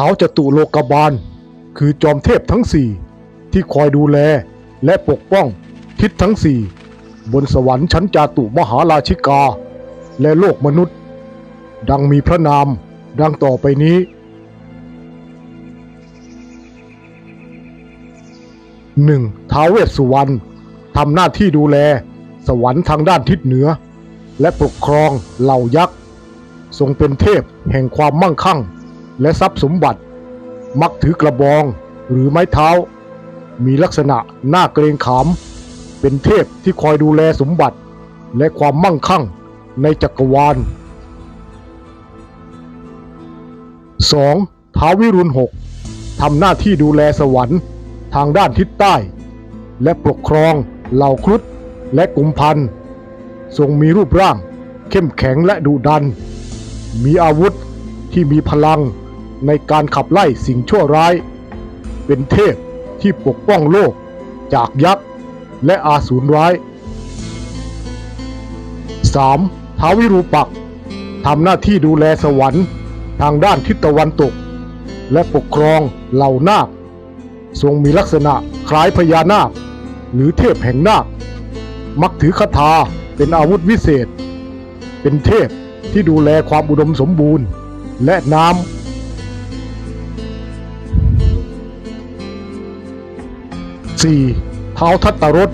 ท้าวจตุโลกบาล คือจอมเทพทั้งสี่ที่คอยดูแลและปกป้องทิศทั้งสี่บนสวรรค์ชั้นจาตุมหาราชิกา และโลกมนุษย์ ดังมีพระนามดังต่อไปนี้หนึ่งท้าวเวสสุวรรณทำหน้าที่ดูแลสวรรค์ทางด้านทิศเหนือ และปกครองเหล่ายักษ์ ทรงเป็นเทพแห่งความมั่งคั่ง และทรัพย์สมบัติ มักถือกระบองหรือไม้เท้า มีลักษณะหน่าเกรงขาม เป็นเทพที่คอยดูแลสมบัติ และความมั่งคั่งในจักรวาล 2. ท้าววิรุณหกทำหน้าที่ดูแลสวรรค์ทางด้านทิศใต้ และปกครองเหล่าครุฑและกุมพันธ์ทรงมีรูปร่าง เข้มแข็งและดุดัน มีอาวุธที่มีพลัง ในการขับไล่สิ่งชั่วร้าย เป็นเทพที่ปกป้องโลกจากยักษ์และอาสูรร้าย 3. ท้าววิรูปักษ์ทำหน้าที่ดูแลสวรรค์ทางด้านทิศตะวันตก และปกครองเหล่านาค ทรงมีลักษณะคล้ายพญานาค หรือเทพแห่งนาค มักถือคาถาเป็นอาวุธวิเศษ เป็นเทพที่ดูแลความอุดมสมบูรณ์ และน้ำ 4. ท้าวทัตตรส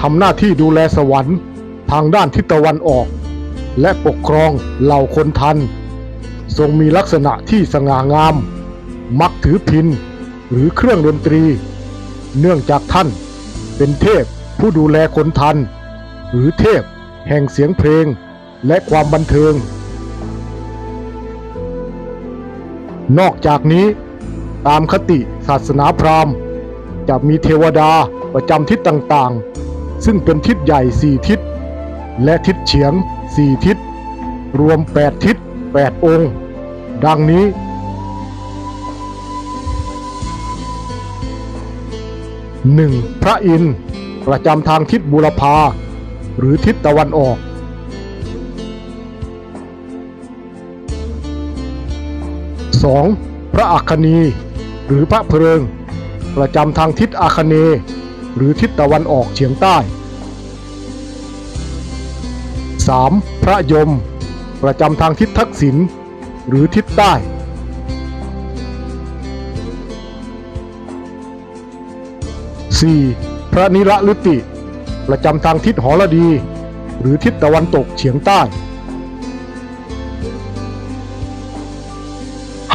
ทำหน้าที่ดูแลสวรรค์ ทางด้านทิศตะวันออก และปกครองเหล่าคนทัน ทรงมีลักษณะที่สง่างาม มักถือพินหรือเครื่องดนตรี เนื่องจากท่านเป็นเทพผู้ดูแลคนทัน หรือเทพแห่งเสียงเพลงและความบันเทิง นอกจากนี้ตามคติศาสนาพราหมณ์ จะมีเทวดาประจำทิศต่างๆ ซึ่งเป็นทิศใหญ่สี่ทิศ และทิศเฉียงสี่ทิศ รวมแปดทิศแปดองค์ ดังนี้ 1. พระอินทร์ประจำทางทิศบุรพา หรือทิศตะวันออก 2. พระอัคคณีหรือพระเพลิง ประจำทางทิศอาคเน หรือทิศตะวันออกเฉียงใต้ 3. พระยม ประจำทางทิศทักษิณหรือทิศใต้ 4. พระนิระฤติ ประจำทางทิศหรดี หรือทิศตะวันตกเฉียงใต้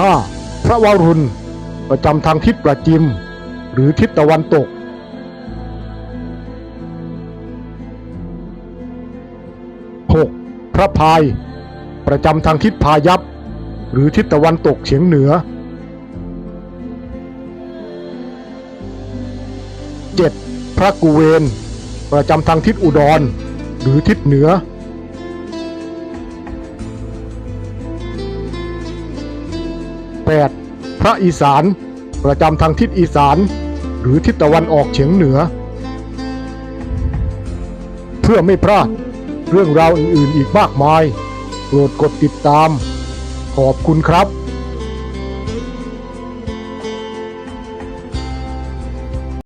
5. พระวารุณ ประจำทางทิศประจิม หรือทิศตะวันตก 6. พระพาย ประจำทางทิศพายัพหรือทิศตะวันตกเฉียงเหนือ 7. พระกุเวน ประจำทางทิศอุดร หรือทิศเหนือ 8. พระอีสาน ประจำทางทิศอีสาน หรือทิศตะวันออกเฉียงเหนือ เพื่อไม่พลาดเรื่องราวอื่นๆอีกมากมาย โปรดกดติดตาม ขอบคุณครับ